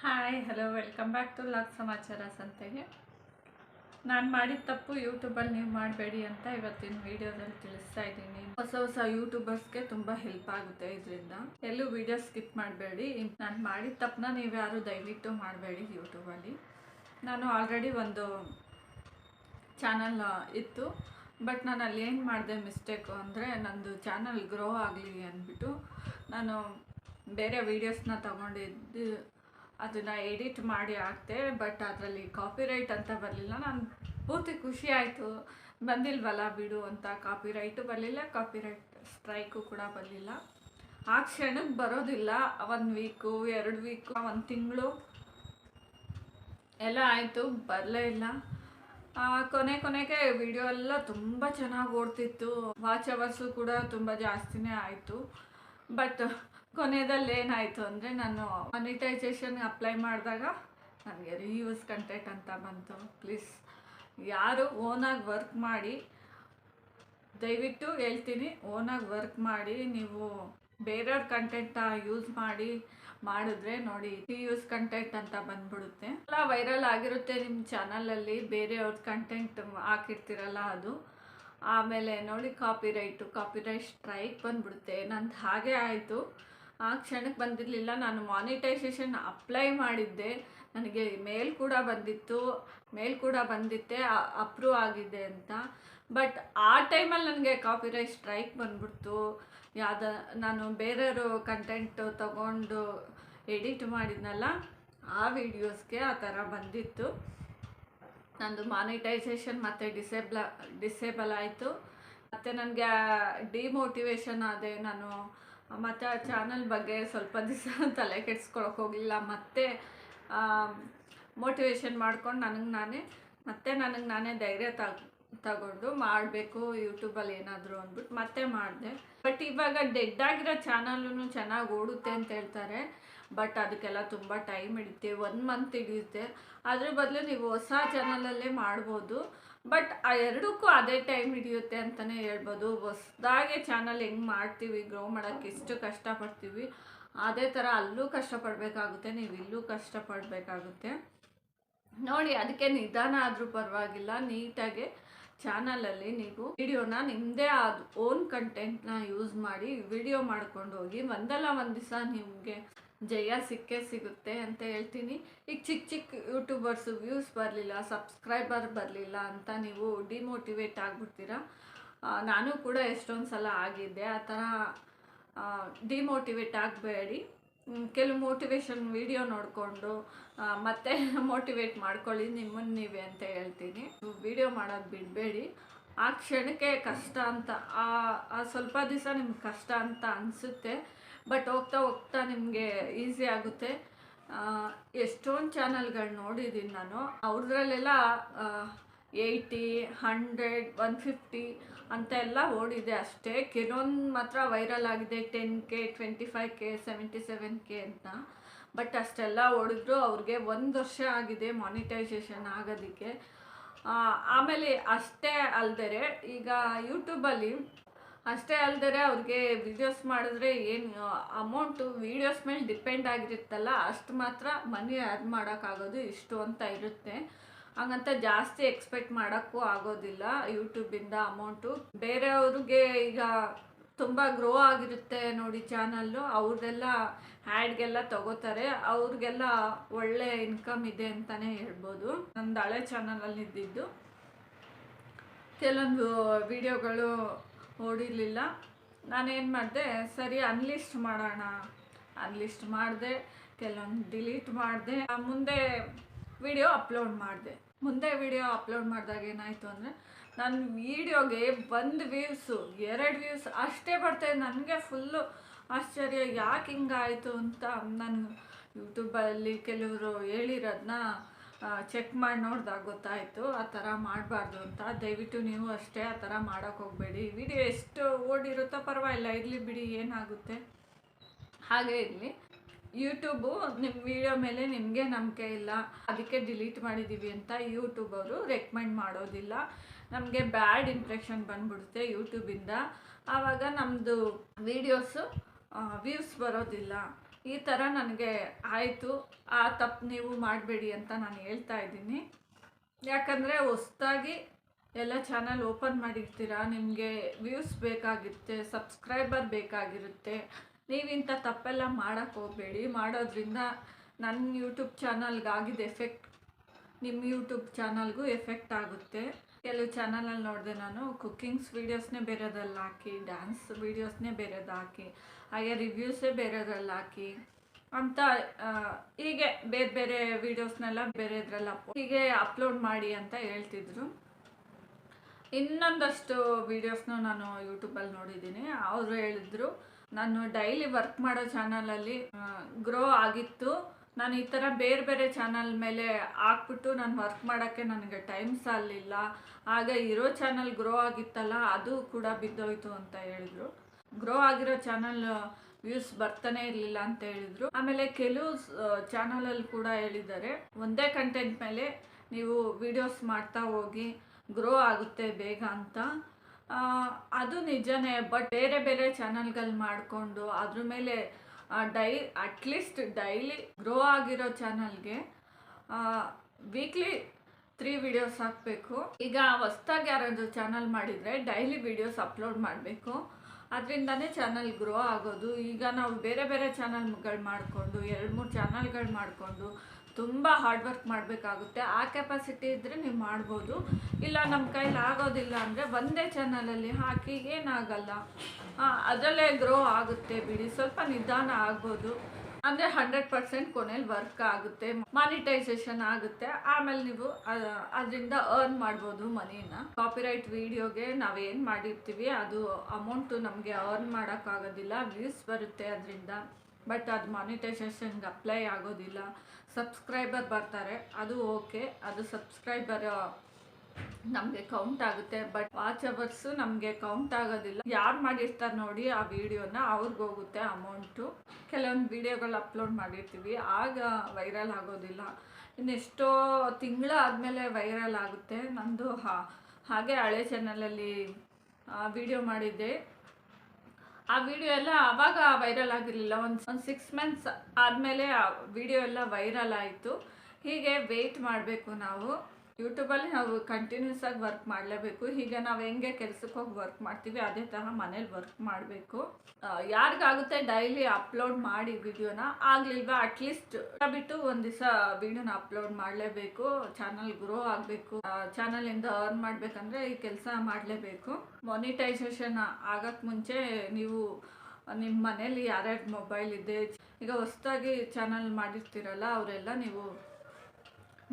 Hi hello welcome back to lock ಸಮಾಚಾರ ಸಂತೆಗೆ ನಾನು ಮಾಡಿದ ತಪ್ಪು ಯೂಟ್ಯೂಬಲ್ಲಿ ನೀವು ಮಾಡಬೇಡಿ ಅಂತ ಇವತ್ತಿನ ವಿಡಿಯೋದಲ್ಲಿ ತಿಳಿಸ್ತಾ ಇದ್ದೀನಿ. ಹೊಸ ಹೊಸ ಯೂಟ್ಯೂಬರ್ಸ್ಗೆ ತುಂಬ ಹೆಲ್ಪ್ ಆಗುತ್ತೆ ಇದರಿಂದ. ಎಲ್ಲೂ ವಿಡಿಯೋ ಸ್ಕಿಪ್ ಮಾಡಬೇಡಿ. ನಾನು ಮಾಡಿದ ತಪ್ಪನ್ನ ನೀವು ಯಾರು ದಯವಿಟ್ಟು ಮಾಡಬೇಡಿ ಯೂಟ್ಯೂಬಲ್ಲಿ ನಾನು ಆಲ್ರೆಡಿ ಒಂದು ಚಾನಲ್ ಇತ್ತು. ಬಟ್ ನಾನು ಅಲ್ಲಿ ಏನು ಮಾಡಿದೆ ಮಿಸ್ಟೇಕು ಅಂದರೆ ನಂದು ಚಾನಲ್ ಗ್ರೋ ಆಗಲಿ ಅಂದ್ಬಿಟ್ಟು ನಾನು ಬೇರೆ ವೀಡಿಯೋಸ್ನ ತಗೊಂಡಿದ್ದು ಅದನ್ನು ಎಡಿಟ್ ಮಾಡಿ ಹಾಕ್ತೆ ಬಟ್ ಅದರಲ್ಲಿ ಕಾಪಿರೈಟ್ ಅಂತ ಬರಲಿಲ್ಲ. ನಾನು ಪೂರ್ತಿ ಖುಷಿ ಆಯಿತು. ಬಂದಿಲ್ವಲ್ಲ ಬಿಡು ಅಂತ ಕಾಪಿರೈಟು ಬರಲಿಲ್ಲ ಕಾಪಿರೈಟ್ ಸ್ಟ್ರೈಕು ಕೂಡ ಬರಲಿಲ್ಲ. ಆ ಕ್ಷಣಕ್ಕೆ ಬರೋದಿಲ್ಲ. ಒಂದು ವೀಕು ಎರಡು ವೀಕು ಒಂದು ತಿಂಗಳು. ಎಲ್ಲ ಆಯಿತು, ಬರಲೇ ಇಲ್ಲ. ಕೊನೆ ಕೊನೆಗೆ ವಿಡಿಯೋ ಎಲ್ಲ ತುಂಬ ಚೆನ್ನಾಗಿ ಓಡ್ತಿತ್ತು. ವಾಚ್ ಅವರ್ಸು ಕೂಡ ತುಂಬ ಜಾಸ್ತಿನೇ ಆಯಿತು. ಬಟ್ ಕೊನೆಯಲ್ಲಿ ಏನಾಯಿತು ಅಂದರೆ ನಾನು ಮಾನಿಟೈಸೇಷನ್ ಅಪ್ಲೈ ಮಾಡಿದಾಗ ನನಗೆ ರಿಯೂಸ್ ಕಂಟೆಂಟ್ ಅಂತ ಬಂತು. ಪ್ಲೀಸ್ ಯಾರು ಓನಾಗಿ ವರ್ಕ್ ಮಾಡಿ, ದಯವಿಟ್ಟು ಹೇಳ್ತೀನಿ ಓನಾಗಿ ವರ್ಕ್ ಮಾಡಿ, ನೀವು ಬೇರೆಯವ್ರ ಕಂಟೆಂಟ ಯೂಸ್ ಮಾಡಿ, ಮಾಡಿದ್ರೆ ನೋಡಿ ಯೂಸ್ ಕಂಟೆಂಟ್ ಅಂತ ಬಂದ್ಬಿಡುತ್ತೆ. ಎಲ್ಲ ವೈರಲ್ ಆಗಿರುತ್ತೆ ನಿಮ್ಮ ಚಾನಲಲ್ಲಿ ಬೇರೆಯವ್ರ ಕಂಟೆಂಟ್ ಹಾಕಿರ್ತೀರಲ್ಲ ಅದು. ಆಮೇಲೆ ನೋಡಿ ಕಾಪಿರೈಟು ಕಾಪಿರೈಟ್ ಸ್ಟ್ರೈಕ್ ಬಂದ್ಬಿಡುತ್ತೆ. ನಂದು ಹಾಗೆ ಆಯಿತು. ಆ ಕ್ಷಣಕ್ಕೆ ಬಂದಿರಲಿಲ್ಲ. ನಾನು ಮಾನಿಟೈಸೇಷನ್ ಅಪ್ಲೈ ಮಾಡಿದ್ದೆ. ನನಗೆ ಮೇಲ್ ಕೂಡ ಬಂದಿತ್ತು. ಮೇಲ್ ಕೂಡ ಬಂದಿತ್ತೆ. ಅಪ್ರೂವ್ ಆಗಿದೆ ಅಂತ. ಬಟ್ ಆ ಟೈಮಲ್ಲಿ ನನಗೆ ಕಾಪಿ ರೈಟ್ ಸ್ಟ್ರೈಕ್ ಬಂದ್ಬಿಡ್ತು. ಯಾವ್ದ, ನಾನು ಬೇರೆಯವರು ಕಂಟೆಂಟ್ ತಗೊಂಡು ಎಡಿಟ್ ಮಾಡಿದ್ನಲ್ಲ, ಆ ವಿಡಿಯೋಸ್ಗೆ ಆ ಥರ ಬಂದಿತ್ತು. ನಂದು ಮಾನಿಟೈಸೇಷನ್ ಮತ್ತು ಡಿಸೇಬ್ಲ ಡಿಸೇಬಲ್ ಆಯಿತು. ಮತ್ತು ನನಗೆ ಡಿಮೋಟಿವೇಶನ್ ಆದೆ. ನಾನು ಮತ್ತು ಆ ಚಾನಲ್ ಬಗ್ಗೆ ಸ್ವಲ್ಪ ದಿವಸ ತಲೆ ಕೆಡ್ಸ್ಕೊಳಕ್ಕೆ ಹೋಗಲಿಲ್ಲ. ಮತ್ತೆ ಮೋಟಿವೇಶನ್ ಮಾಡ್ಕೊಂಡು ನನಗೆ ನಾನೇ, ಮತ್ತೆ ನನಗೆ ನಾನೇ ಧೈರ್ಯ ತಗ್, ತಗೊಂಡು ಮಾಡಬೇಕು ಯೂಟ್ಯೂಬಲ್ಲಿ ಏನಾದರೂ ಅಂದ್ಬಿಟ್ಟು ಮತ್ತೆ ಮಾಡಿದೆ. ಬಟ್ ಇವಾಗ ಡೆಡ್ ಆಗಿರೋ ಚಾನಲೂ ಚೆನ್ನಾಗಿ ಓಡುತ್ತೆ ಅಂತ ಹೇಳ್ತಾರೆ. ಬಟ್ ಅದಕ್ಕೆಲ್ಲ ತುಂಬ ಟೈಮ್ ಹಿಡಿಯುತ್ತೆ. ಒನ್ ಮಂತ್ ಹಿಡಿಯುತ್ತೆ. ಅದ್ರ ಬದಲು ನೀವು ಹೊಸ ಚಾನಲಲ್ಲೇ ಮಾಡ್ಬೋದು. ಬಟ್ ಆ ಎರಡಕ್ಕೂ ಅದೇ ಟೈಮ್ ಹಿಡಿಯುತ್ತೆ ಅಂತಲೇ ಹೇಳ್ಬೋದು. ಹೊಸ್ದಾಗೆ ಚಾನಲ್ ಹೆಂಗೆ ಮಾಡ್ತೀವಿ ಗ್ರೋ ಮಾಡೋಕ್ಕೆ ಎಷ್ಟು ಕಷ್ಟಪಡ್ತೀವಿ, ಅದೇ ಥರ ಅಲ್ಲೂ ಕಷ್ಟಪಡಬೇಕಾಗುತ್ತೆ, ನೀವು ಇಲ್ಲೂ ಕಷ್ಟಪಡಬೇಕಾಗುತ್ತೆ. ನೋಡಿ, ಅದಕ್ಕೆ ನಿಧಾನ ಆದರೂ ಪರವಾಗಿಲ್ಲ. ನೀಟಾಗಿ ಚಾನಲಲ್ಲಿ ನೀವು ವಿಡಿಯೋನ ನಿಮ್ಮದೇ ಆದ ಓನ್ ಕಂಟೆಂಟ್ನ ಯೂಸ್ ಮಾಡಿ ವಿಡಿಯೋ ಮಾಡ್ಕೊಂಡು ಹೋಗಿ, ಒಂದಲ್ಲ ಒಂದು ದಿವಸ ನಿಮಗೆ ಜಯ ಸಿಕ್ಕೇ ಸಿಗುತ್ತೆ ಅಂತ ಹೇಳ್ತೀನಿ. ಈಗ ಚಿಕ್ಕ ಚಿಕ್ಕ ಯೂಟ್ಯೂಬರ್ಸು ವ್ಯೂಸ್ ಬರಲಿಲ್ಲ ಸಬ್ಸ್ಕ್ರೈಬರ್ ಬರಲಿಲ್ಲ ಅಂತ ನೀವು ಡಿಮೋಟಿವೇಟ್ ಆಗ್ಬಿಡ್ತೀರಾ? ನಾನು ಕೂಡ ಎಷ್ಟೊಂದು ಸಲ ಆಗಿದ್ದೆ, ಆ ಥರ ಡಿಮೋಟಿವೇಟ್ ಆಗಬೇಡಿ. ಕೆಲವು ಮೋಟಿವೇಶನ್ ವಿಡಿಯೋ ನೋಡಿಕೊಂಡು ಮತ್ತೆ ಮೋಟಿವೇಟ್ ಮಾಡ್ಕೊಳ್ಳಿ ನಿಮ್ಮನ್ನು ನೀವೇ ಅಂತ ಹೇಳ್ತೀನಿ. ವಿಡಿಯೋ ಮಾಡೋದು ಬಿಡಬೇಡಿ. ಆ ಕ್ಷಣಕ್ಕೆ ಕಷ್ಟ ಅಂತ ಆ ಸ್ವಲ್ಪ ದಿವಸ ನಿಮ್ಗೆ ಕಷ್ಟ ಅಂತ ಅನಿಸುತ್ತೆ. ಬಟ್ ಹೋಗ್ತಾ ಹೋಗ್ತಾ ನಿಮಗೆ ಈಸಿ ಆಗುತ್ತೆ. ಎಷ್ಟೊಂದು ಚಾನಲ್ಗಳು ನೋಡಿದ್ದೀನಿ ನಾನು. ಅವ್ರದ್ರಲ್ಲೆಲ್ಲ ಏಯ್ಟಿ, ಹಂಡ್ರೆಡ್, ಒನ್ ಫಿಫ್ಟಿ ಅಂತ ಎಲ್ಲ ಓಡಿದೆ ಅಷ್ಟೇ. ಕೆಲವೊಂದು ಮಾತ್ರ ವೈರಲ್ ಆಗಿದೆ, ten K twenty five K seventy seven K ಅಂತ. ಬಟ್ ಅಷ್ಟೆಲ್ಲ ಓಡಿದ್ರು, ಅವ್ರಿಗೆ ಒಂದು ವರ್ಷ ಆಗಿದೆ ಮಾನಿಟೈಸೇಷನ್ ಆಗೋದಕ್ಕೆ. ಆಮೇಲೆ ಅಷ್ಟೇ ಅಲ್ಲದೆ ಈಗ ಯೂಟ್ಯೂಬಲ್ಲಿ ಅಷ್ಟೇ ಅಲ್ಲದೆ ಅವ್ರಿಗೆ ವಿಡಿಯೋಸ್ ಮಾಡಿದ್ರೆ ಏನು ಅಮೌಂಟು ವೀಡಿಯೋಸ್ ಮೇಲೆ ಡಿಪೆಂಡ್ ಆಗಿರುತ್ತಲ್ಲ, ಅಷ್ಟು ಮಾತ್ರ ಮನಿ ಅರ್ನ್ ಮಾಡೋಕ್ಕಾಗೋದು ಇಷ್ಟು ಅಂತ ಇರುತ್ತೆ. ಹಾಗಂತ ಜಾಸ್ತಿ ಎಕ್ಸ್ಪೆಕ್ಟ್ ಮಾಡೋಕ್ಕೂ ಆಗೋದಿಲ್ಲ ಯೂಟ್ಯೂಬಿಂದ ಅಮೌಂಟು ಬೇರೆಯವ್ರಿಗೆ ಈಗ ತುಂಬ ಗ್ರೋ ಆಗಿರುತ್ತೆ ನೋಡಿ ಚಾನಲ್ಲು ಅವ್ರದ್ದೆಲ್ಲ ಹ್ಯಾಡ್ಗೆಲ್ಲ ತಗೋತಾರೆ, ಅವ್ರಿಗೆಲ್ಲ ಒಳ್ಳೆ ಇನ್ಕಮ್ ಇದೆ ಅಂತಲೇ ಹೇಳ್ಬೋದು. ನಂದು ಹಳೆ ಚಾನಲಲ್ಲಿ ಇದ್ದಿದ್ದು ಕೆಲವೊಂದು ವಿಡಿಯೋಗಳು ಓಡಿರಲಿಲ್ಲ ನಾನೇನು ಮಾಡಿದೆ, ಸರಿ ಅನ್ಲಿಸ್ಟ್ ಮಾಡೋಣ. ಅನ್ಲಿಸ್ಟ್ ಮಾಡಿದೆ, ಕೆಲವೊಂದು ಡಿಲೀಟ್ ಮಾಡಿದೆ. ಮುಂದೆ ವಿಡಿಯೋ ಅಪ್ಲೋಡ್ ಮಾಡಿದೆ. ಮುಂದೆ ವಿಡಿಯೋ ಅಪ್ಲೋಡ್ ಮಾಡಿದಾಗ ಏನಾಯಿತು ಅಂದರೆ ನನ್ನ ವೀಡಿಯೋಗೆ ಒಂದು ವ್ಯೂಸು ಎರಡು ವ್ಯೂಸ್ ಅಷ್ಟೇ ಬರ್ತದೆ ನನಗೆ ಫುಲ್ಲು ಆಶ್ಚರ್ಯ, ಯಾಕೆ ಹಿಂಗಾಯಿತು ಅಂತ ನಾನು ಯೂಟ್ಯೂಬಲ್ಲಿ ಕೆಲವರು ಹೇಳಿರೋದನ್ನ ಚೆಕ್ ಮಾಡಿ ನೋಡಿದಾಗ ಗೊತ್ತಾಯಿತು ಆ ಥರ ಮಾಡಬಾರ್ದು ಅಂತ. ದಯವಿಟ್ಟು ನೀವು ಅಷ್ಟೇ ಆ ಥರ ಮಾಡೋಕ್ಕೆ ಹೋಗಬೇಡಿ. ವಿಡಿಯೋ ಎಷ್ಟು ಓಡಿರುತ್ತೋ ಪರವಾಗಿಲ್ಲ. ಇರಲಿ ಬಿಡಿ, ಏನಾಗುತ್ತೆ? ಹಾಗೆ ಇರಲಿ. ಯೂಟ್ಯೂಬು ನಿಮ್ಮ ವಿಡಿಯೋ ಮೇಲೆ ನಿಮಗೆ ನಂಬಿಕೆ ಇಲ್ಲ. ಅದಕ್ಕೆ ಡಿಲೀಟ್ ಮಾಡಿದ್ದೀವಿ ಅಂತ ಯೂಟ್ಯೂಬ್ ಅವರು ರೆಕಮೆಂಡ್ ಮಾಡೋದಿಲ್ಲ. ನಮಗೆ ಬ್ಯಾಡ್ ಇಂಪ್ರೆಷನ್ ಬಂದ್ಬಿಡುತ್ತೆ ಯೂಟ್ಯೂಬಿಂದ ಆವಾಗ ನಮ್ಮದು ವೀಡಿಯೋಸು ವ್ಯೂಸ್ ಬರೋದಿಲ್ಲ. ಈ ಥರ ನನಗೆ ಆಯಿತು. ಆ ತಪ್ಪು ನೀವು ಮಾಡಬೇಡಿ ಅಂತ ನಾನು ಹೇಳ್ತಾ ಇದ್ದೀನಿ. ಯಾಕಂದರೆ ಹೊಸ್ದಾಗಿ ಎಲ್ಲ ಚಾನಲ್ ಓಪನ್ ಮಾಡಿರ್ತೀರಾ, ನಿಮಗೆ ವ್ಯೂಸ್ ಬೇಕಾಗಿರುತ್ತೆ, ಸಬ್ಸ್ಕ್ರೈಬರ್ ಬೇಕಾಗಿರುತ್ತೆ. ನೀವಿಂಥ ತಪ್ಪೆಲ್ಲ ಮಾಡೋಕ್ಕೆ ಹೋಗಬೇಡಿ. ಮಾಡೋದ್ರಿಂದ ನನ್ನ ಯೂಟ್ಯೂಬ್ ಚಾನಲ್ಗಾಗಿದ್ದ ಎಫೆಕ್ಟ್ ನಿಮ್ಮ ಯೂಟ್ಯೂಬ್ ಚಾನಲ್ಗೂ ಎಫೆಕ್ಟ್ ಆಗುತ್ತೆ. ಕೆಲವು ಚಾನಲಲ್ಲಿ ನೋಡಿದೆ ನಾನು ಕುಕ್ಕಿಂಗ್ಸ್ ವೀಡಿಯೋಸ್ನೇ ಬೇರೆದಲ್ಲಿ ಹಾಕಿ, ಡ್ಯಾನ್ಸ್ ವೀಡಿಯೋಸ್ನೇ ಬೇರೆದು ಹಾಕಿ, ಹಾಗೆ ರಿವ್ಯೂಸೇ ಬೇರೆದ್ರಲ್ಲಿ ಹಾಕಿ ಅಂತ ಹೀಗೆ ಬೇರೆ ಬೇರೆ ವೀಡಿಯೋಸ್ನೆಲ್ಲ ಬೇರೆ ಇದ್ರಲ್ಲಿ ಅಪ್, ಹೀಗೆ ಅಪ್ಲೋಡ್ ಮಾಡಿ ಅಂತ ಹೇಳ್ತಿದ್ರು. ಇನ್ನೊಂದಷ್ಟು ವೀಡಿಯೋಸ್ನು ನಾನು ಯೂಟ್ಯೂಬಲ್ಲಿ ನೋಡಿದ್ದೀನಿ. ಅವರು ಹೇಳಿದ್ರು, ನಾನು ಡೈಲಿ ವರ್ಕ್ ಮಾಡೋ ಚಾನಲಲ್ಲಿ ಗ್ರೋ ಆಗಿತ್ತು. ನಾನು ಈ ಥರ ಬೇರೆ ಬೇರೆ ಚಾನಲ್ ಮೇಲೆ ಹಾಕ್ಬಿಟ್ಟು ನಾನು ವರ್ಕ್ ಮಾಡೋಕ್ಕೆ ನನಗೆ ಟೈಮ್ ಸಾಲಿಲ್ಲ. ಆಗ ಇರೋ ಚಾನಲ್ ಗ್ರೋ ಆಗಿತ್ತಲ್ಲ, ಅದು ಕೂಡ ಬಿದ್ದೋಯ್ತು ಅಂತ ಹೇಳಿದ್ರು. ಗ್ರೋ ಆಗಿರೋ ಚಾನಲ್ ವ್ಯೂಸ್ ಬರ್ತಾನೆ ಇರಲಿಲ್ಲ ಅಂತ ಹೇಳಿದ್ರು. ಆಮೇಲೆ ಕೆಲವು ಚಾನಲಲ್ಲಿ ಕೂಡ ಹೇಳಿದ್ದಾರೆ, ಒಂದೇ ಕಂಟೆಂಟ್ ಮೇಲೆ ನೀವು ವಿಡಿಯೋಸ್ ಮಾಡ್ತಾ ಹೋಗಿ ಗ್ರೋ ಆಗುತ್ತೆ ಬೇಗ ಅಂತ. ಅದು ನಿಜನೇ ಬಟ್ ಬೇರೆ ಬೇರೆ ಚಾನಲ್ಗಳು ಮಾಡಿಕೊಂಡು ಅದ್ರ ಮೇಲೆ ಡೈ ಅಟ್ಲೀಸ್ಟ್ ಡೈಲಿ ಗ್ರೋ ಆಗಿರೋ ಚಾನಲ್ಗೆ ವೀಕ್ಲಿ ತ್ರೀ ವಿಡಿಯೋಸ್ ಹಾಕಬೇಕು. ಈಗ ಹೊಸ್ದಾಗಿ ಯಾರಾದರೂ ಚಾನಲ್ ಮಾಡಿದರೆ ಡೈಲಿ ವಿಡಿಯೋಸ್ ಅಪ್ಲೋಡ್ ಮಾಡಬೇಕು. ಅದರಿಂದನೇ ಚಾನಲ್ ಗ್ರೋ ಆಗೋದು. ಈಗ ನಾವು ಬೇರೆ ಬೇರೆ ಚಾನಲ್ಗಳು ಮಾಡಿಕೊಂಡು, ಎರಡು ಮೂರು ಚಾನಲ್ಗಳು ಮಾಡಿಕೊಂಡು ತುಂಬ ಹಾರ್ಡ್ ವರ್ಕ್ ಮಾಡಬೇಕಾಗುತ್ತೆ. ಆ ಕೆಪಾಸಿಟಿ ಇದ್ದರೆ ನೀವು ಮಾಡ್ಬೋದು. ಇಲ್ಲ ನಮ್ಮ ಕೈಲಿ ಆಗೋದಿಲ್ಲ ಅಂದರೆ ಒಂದೇ ಚಾನಲಲ್ಲಿ ಹಾಕಿ ಏನಾಗಲ್ಲ. ಅದರಲ್ಲೇ ಗ್ರೋ ಆಗುತ್ತೆ ಬಿಡಿ. ಸ್ವಲ್ಪ ನಿಧಾನ ಆಗ್ಬೋದು. ಅಂದರೆ ಹಂಡ್ರೆಡ್ ಪರ್ಸೆಂಟ್ ಕೊನೆಯಲ್ಲಿ ವರ್ಕ್ ಆಗುತ್ತೆ. ಮಾನಿಟೈಸೇಷನ್ ಆಗುತ್ತೆ. ಆಮೇಲೆ ನೀವು ಅದರಿಂದ ಅರ್ನ್ ಮಾಡ್ಬೋದು ಮನಿನ. ಕಾಪಿರೈಟ್ ವಿಡಿಯೋಗೆ ನಾವೇನು ಮಾಡಿರ್ತೀವಿ, ಅದು ಅಮೌಂಟು ನಮಗೆ ಅರ್ನ್ ಮಾಡೋಕ್ಕಾಗೋದಿಲ್ಲ ವ್ಯೂಸ್ ಬರುತ್ತೆ ಅದರಿಂದ. ಬಟ್ ಅದು ಮಾನಿಟೈಸೇಷನ್ಗೆ ಅಪ್ಲೈ ಆಗೋದಿಲ್ಲ. ಸಬ್ಸ್ಕ್ರೈಬರ್ ಬರ್ತಾರೆ, ಅದು ಓಕೆ ಅದು ಸಬ್ಸ್ಕ್ರೈಬರ್ ನಮಗೆ ಕೌಂಟ್ ಆಗುತ್ತೆ. ಬಟ್ ವಾಚ್ ಅವರ್ಸು ನಮಗೆ ಕೌಂಟ್ ಆಗೋದಿಲ್ಲ. ಯಾರು ಮಾಡಿರ್ತಾರೆ ನೋಡಿ ಆ ವಿಡಿಯೋನ ಅವ್ರಿಗೆ ಹೋಗುತ್ತೆ ಅಮೌಂಟು ಕೆಲವೊಂದು ವಿಡಿಯೋಗಳು ಅಪ್ಲೋಡ್ ಮಾಡಿರ್ತೀವಿ. ಆಗ ವೈರಲ್ ಆಗೋದಿಲ್ಲ. ಇನ್ನೆಷ್ಟೋ ತಿಂಗಳ ಆದಮೇಲೆ ವೈರಲ್ ಆಗುತ್ತೆ. ನಂದು ಹಾಗೆ ಹಳೆ ಚಾನಲಲ್ಲಿ ವಿಡಿಯೋ ಮಾಡಿದ್ದೆ. ಆ ವಿಡಿಯೋ ಎಲ್ಲ ಅವಾಗ ವೈರಲ್ ಆಗಿರಲಿಲ್ಲ. ಒಂದು ಒಂದು ಸಿಕ್ಸ್ ಮಂತ್ಸ್ ಆದಮೇಲೆ ಆ ವಿಡಿಯೋ ಎಲ್ಲ ವೈರಲ್ ಆಯಿತು. ಹೀಗೆ ವೆಯ್ಟ್ ಮಾಡಬೇಕು ನಾವು. ಯೂಟ್ಯೂಬಲ್ಲಿ ನಾವು ಕಂಟಿನ್ಯೂಸ್ ಆಗಿ ವರ್ಕ್ ಮಾಡಲೇಬೇಕು. ಹೀಗೆ ನಾವು ಹೆಂಗೆ ಕೆಲ್ಸಕ್ಕೆ ಹೋಗಿ ವರ್ಕ್ ಮಾಡ್ತೀವಿ, ಅದೇ ಥರ ಮನೇಲಿ ವರ್ಕ್ ಮಾಡಬೇಕು. ಯಾರಿಗಾಗುತ್ತೆ ಡೈಲಿ ಅಪ್ಲೋಡ್ ಮಾಡಿ ವಿಡಿಯೋನ ಆಗಲಿಲ್ವಾ? ಅಟ್ಲೀಸ್ಟ್ ಬಿಟ್ಟು ಒಂದು ದಿವಸ ವಿಡಿಯೋನ ಅಪ್ಲೋಡ್ ಮಾಡಲೇಬೇಕು. ಚಾನಲ್ ಗ್ರೋ ಆಗಬೇಕು. ಚಾನಲಿಂದ ಅರ್ನ್ ಮಾಡಬೇಕಂದ್ರೆ ಈ ಕೆಲಸ ಮಾಡಲೇಬೇಕು. ಮೊನಿಟೈಸೇಷನ್ ಆಗಕ್ಕೆ ಮುಂಚೆ ನೀವು ನಿಮ್ಮ ಮನೇಲಿ ಯಾರ್ಯಾರು ಮೊಬೈಲ್ ಇದೆ, ಈಗ ಹೊಸ್ದಾಗಿ ಚಾನಲ್ ಮಾಡಿರ್ತೀರಲ್ಲ, ಅವರೆಲ್ಲ ನೀವು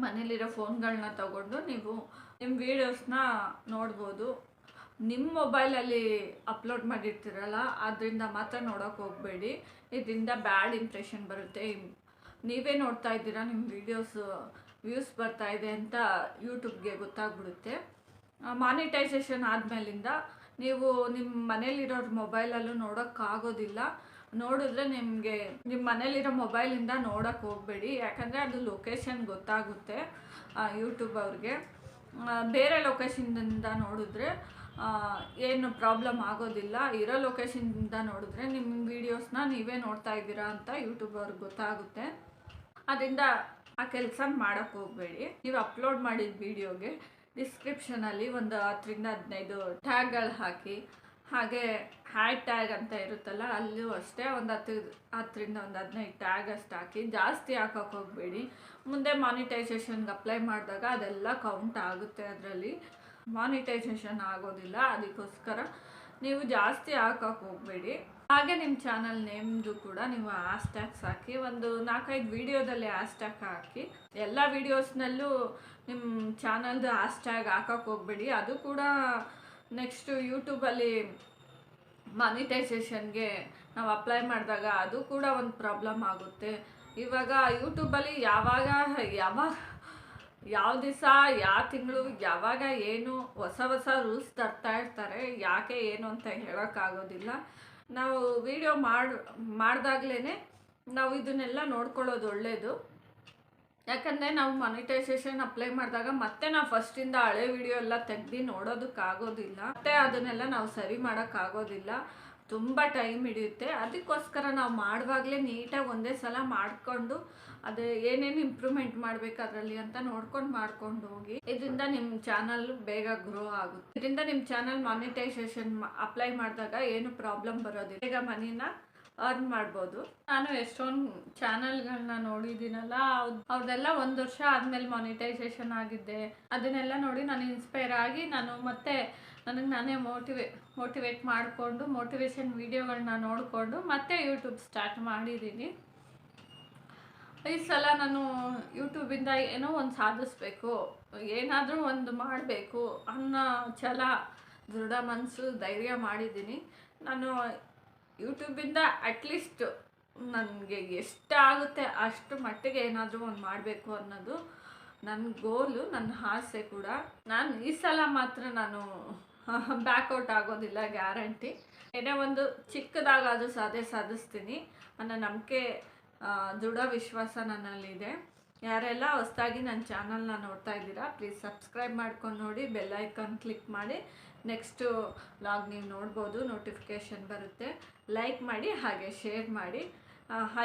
ಮನೇಲಿರೋ ಫೋನ್ಗಳನ್ನ ತಗೊಂಡು ನೀವು ನಿಮ್ಮ ವೀಡಿಯೋಸ್ನ ನೋಡ್ಬೋದು. ನಿಮ್ಮ ಮೊಬೈಲಲ್ಲಿ ಅಪ್ಲೋಡ್ ಮಾಡಿರ್ತೀರಲ್ಲ, ಅದರಿಂದ ಮಾತ್ರ ನೋಡೋಕೆ ಹೋಗಬೇಡಿ. ಇದರಿಂದ ಬ್ಯಾಡ್ ಇಂಪ್ರೆಷನ್ ಬರುತ್ತೆ. ನೀವೇ ನೋಡ್ತಾ ಇದ್ದೀರಾ, ನಿಮ್ಮ ವೀಡಿಯೋಸ್ ವ್ಯೂಸ್ ಬರ್ತಾ ಇದೆ ಅಂತ ಯೂಟ್ಯೂಬ್ಗೆ ಗೊತ್ತಾಗ್ಬಿಡುತ್ತೆ. ಮಾನಿಟೈಸೇಷನ್ ಆದಮೇಲಿಂದ ನೀವು ನಿಮ್ಮ ಮನೇಲಿರೋರ ಮೊಬೈಲಲ್ಲೂ ನೋಡೋಕ್ಕಾಗೋದಿಲ್ಲ. ನೋಡಿದ್ರೆ ನಿಮಗೆ ನಿಮ್ಮ ಮನೇಲಿರೋ ಮೊಬೈಲಿಂದ ನೋಡೋಕೆ ಹೋಗಬೇಡಿ. ಯಾಕಂದರೆ ಅದು ಲೊಕೇಶನ್ ಗೊತ್ತಾಗುತ್ತೆ ಯೂಟ್ಯೂಬ್ ಅವ್ರಿಗೆ. ಬೇರೆ ಲೊಕೇಶನ್ನಿಂದ ನೋಡಿದ್ರೆ ಏನು ಪ್ರಾಬ್ಲಮ್ ಆಗೋದಿಲ್ಲ. ಇರೋ ಲೊಕೇಶನ್ನಿಂದ ನೋಡಿದ್ರೆ ನಿಮ್ಮ ವೀಡಿಯೋಸ್ನ ನೀವೇ ನೋಡ್ತಾ ಇದ್ದೀರಾ ಅಂತ ಯೂಟ್ಯೂಬ್ ಅವ್ರಿಗೆ ಗೊತ್ತಾಗುತ್ತೆ. ಅದರಿಂದ ಆ ಕೆಲಸ ಮಾಡೋಕ್ಕೆ ಹೋಗಬೇಡಿ. ನೀವು ಅಪ್ಲೋಡ್ ಮಾಡಿದ ವಿಡಿಯೋಗೆ ಡಿಸ್ಕ್ರಿಪ್ಷನಲ್ಲಿ ಒಂದು ಹತ್ತರಿಂದ ಹದಿನೈದು ಟ್ಯಾಗ್ಗಳು ಹಾಕಿ ಹಾಗೆ ಹ್ಯಾಡ್ ಟ್ಯಾಗ್ ಅಂತ ಇರುತ್ತಲ್ಲ, ಅಲ್ಲೂ ಅಷ್ಟೇ ಒಂದು ಹತ್ತು, ಹತ್ತರಿಂದ ಒಂದು ಹದಿನೈದು ಟ್ಯಾಗ್ ಅಷ್ಟು ಹಾಕಿ, ಜಾಸ್ತಿ ಹಾಕೋಕೆ ಹೋಗಬೇಡಿ. ಮುಂದೆ ಮಾನಿಟೈಸೇಷನ್ಗೆ ಅಪ್ಲೈ ಮಾಡಿದಾಗ ಅದೆಲ್ಲ ಕೌಂಟ್ ಆಗುತ್ತೆ ಅದರಲ್ಲಿ. ಮಾನಿಟೈಸೇಷನ್ ಆಗೋದಿಲ್ಲ, ಅದಕ್ಕೋಸ್ಕರ ನೀವು ಜಾಸ್ತಿ ಹಾಕೋಕೆ ಹೋಗಬೇಡಿ. ಹಾಗೆ ನಿಮ್ಮ ಚಾನಲ್ ನೇಮ್ದು ಕೂಡ ನೀವು ಟ್ಯಾಗ್ಸ್ ಹಾಕಿ, ಒಂದು ನಾಲ್ಕೈದು ವೀಡಿಯೋದಲ್ಲಿ ಟ್ಯಾಗ್ ಹಾಕಿ, ಎಲ್ಲ ವೀಡಿಯೋಸ್ನಲ್ಲೂ ನಿಮ್ಮ ಚಾನಲ್ದು ಟ್ಯಾಗ್ ಹಾಕೋಕೆ ಹೋಗಬೇಡಿ. ಅದು ಕೂಡ ನೆಕ್ಸ್ಟು ಯೂಟ್ಯೂಬಲ್ಲಿ ಮಾನಿಟೈಸೇಷನ್ಗೆ ನಾವು ಅಪ್ಲೈ ಮಾಡಿದಾಗ ಅದು ಕೂಡ ಒಂದು ಪ್ರಾಬ್ಲಮ್ ಆಗುತ್ತೆ. ಇವಾಗ ಯೂಟ್ಯೂಬಲ್ಲಿ ಯಾವಾಗ ಯಾವಾಗ, ಯಾವ ದಿವಸ, ಯಾವ ತಿಂಗಳು, ಯಾವಾಗ ಏನು ಹೊಸ ಹೊಸ ರೂಲ್ಸ್ ತರ್ತಾ ಇರ್ತಾರೆ, ಯಾಕೆ ಏನು ಅಂತ ಹೇಳೋಕ್ಕಾಗೋದಿಲ್ಲ ನಾವು ವಿಡಿಯೋ ಮಾಡಿ ಮಾಡ್ದಾಗ್ಲೇ ನಾವು ಇದನ್ನೆಲ್ಲ ನೋಡ್ಕೊಳ್ಳೋದು ಒಳ್ಳೆಯದು ಯಾಕಂದರೆ ನಾವು ಮಾನಿಟೈಸೇಷನ್ ಅಪ್ಲೈ ಮಾಡಿದಾಗ ಮತ್ತೆ ನಾವು ಫಸ್ಟಿಂದ ಹಳೆ ವಿಡಿಯೋ ಎಲ್ಲ ತೆಗ್ದು ನೋಡೋದಕ್ಕಾಗೋದಿಲ್ಲ ಮತ್ತೆ ಅದನ್ನೆಲ್ಲ ನಾವು ಸರಿ ಮಾಡೋಕ್ಕಾಗೋದಿಲ್ಲ ತುಂಬ ಟೈಮ್ ಹಿಡಿಯುತ್ತೆ. ಅದಕ್ಕೋಸ್ಕರ ನಾವು ಮಾಡುವಾಗಲೇ ನೀಟಾಗಿ ಒಂದೇ ಸಲ ಮಾಡಿಕೊಂಡು ಅದು ಏನೇನು ಇಂಪ್ರೂವ್ಮೆಂಟ್ ಮಾಡಬೇಕು ಅದರಲ್ಲಿ ಅಂತ ನೋಡ್ಕೊಂಡು ಮಾಡ್ಕೊಂಡು ಹೋಗಿ. ಇದರಿಂದ ನಿಮ್ಮ ಚಾನಲ್ ಬೇಗ ಗ್ರೋ ಆಗುತ್ತೆ. ಇದರಿಂದ ನಿಮ್ಮ ಚಾನಲ್ ಮಾನಿಟೈಸೇಷನ್ ಅಪ್ಲೈ ಮಾಡಿದಾಗ ಏನು ಪ್ರಾಬ್ಲಮ್ ಬರೋದಿಲ್ಲ. ಬೇಗ ಮನಿನ ಅರ್ನ್ ಮಾಡ್ಬೋದು. ನಾನು ಎಷ್ಟೊಂದು ಚಾನಲ್ಗಳನ್ನ ನೋಡಿದ್ದೀನಲ್ಲ ಅವ್ರದೆಲ್ಲ ಒಂದು ವರ್ಷ ಆದಮೇಲೆ ಮಾನಿಟೈಸೇಷನ್ ಆಗಿದ್ದೆ. ಅದನ್ನೆಲ್ಲ ನೋಡಿ ನಾನು ಇನ್ಸ್ಪೈರ್ ಆಗಿ ನಾನು ಮತ್ತೆ ನನಗೆ ನಾನೇ ಮೋಟಿವೇ ಮೋಟಿವೇಟ್ ಮಾಡಿಕೊಂಡು ಮೋಟಿವೇಶನ್ ವೀಡಿಯೋಗಳನ್ನ ನೋಡಿಕೊಂಡು ಮತ್ತೆ ಯೂಟ್ಯೂಬ್ ಸ್ಟಾರ್ಟ್ ಮಾಡಿದ್ದೀನಿ. ಈ ಸಲ ನಾನು ಯೂಟ್ಯೂಬಿಂದ ಏನೋ ಒಂದು ಸಾಧಿಸ್ಬೇಕು, ಏನಾದರೂ ಒಂದು ಮಾಡಬೇಕು ಅನ್ನೋ ಛಲ, ದೃಢ ಮನಸ್ಸು ಧೈರ್ಯ ಮಾಡಿದ್ದೀನಿ. ನಾನು ಯೂಟ್ಯೂಬಿಂದ ಅಟ್ಲೀಸ್ಟ್ ನನಗೆ ಎಷ್ಟಾಗುತ್ತೆ ಅಷ್ಟು ಮಟ್ಟಿಗೆ ಏನಾದರೂ ಒಂದು ಮಾಡಬೇಕು ಅನ್ನೋದು ನನ್ನ ಗೋಲು ನನ್ನ ಆಸೆ ಕೂಡ. ನಾನು ಈ ಸಲ ಮಾತ್ರ ನಾನು ಬ್ಯಾಕ್ಔಟ್ ಆಗೋದಿಲ್ಲ ಗ್ಯಾರಂಟಿ ಏನೇ ಒಂದು ಚಿಕ್ಕದಾಗಾದರೂ ಸಾಧೆ ಸಾಧಿಸ್ತೀನಿ. ಅನ್ನೋ ನಂಬಿಕೆ ದೃಢ ವಿಶ್ವಾಸ ನನ್ನಲ್ಲಿದೆ. ಯಾರೆಲ್ಲ ಹೊಸ್ದಾಗಿ ನನ್ನ ಚಾನಲ್ನ ನೋಡ್ತಾ ಇದ್ದೀರಾ ಪ್ಲೀಸ್ ಸಬ್ಸ್ಕ್ರೈಬ್ ಮಾಡ್ಕೊಂಡು ನೋಡಿ ಬೆಲ್ಲೈಕನ್ ಕ್ಲಿಕ್ ಮಾಡಿ. ನೆಕ್ಸ್ಟು ಲಾಗ್ ನೀವು ನೋಡ್ಬೋದು ನೋಟಿಫಿಕೇಷನ್ ಬರುತ್ತೆ. ಲೈಕ್ ಮಾಡಿ, ಹಾಗೆ ಶೇರ್ ಮಾಡಿ.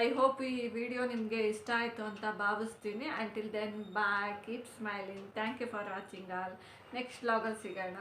ಐ ಹೋಪ್ ಈ ವಿಡಿಯೋ ನಿಮಗೆ ಇಷ್ಟ ಆಯಿತು ಅಂತ ಭಾವಿಸ್ತೀನಿ. Until then bye keep smiling thank you for watching all next ಲಾಗಲ್ಲಿ ಸಿಗೋಣ.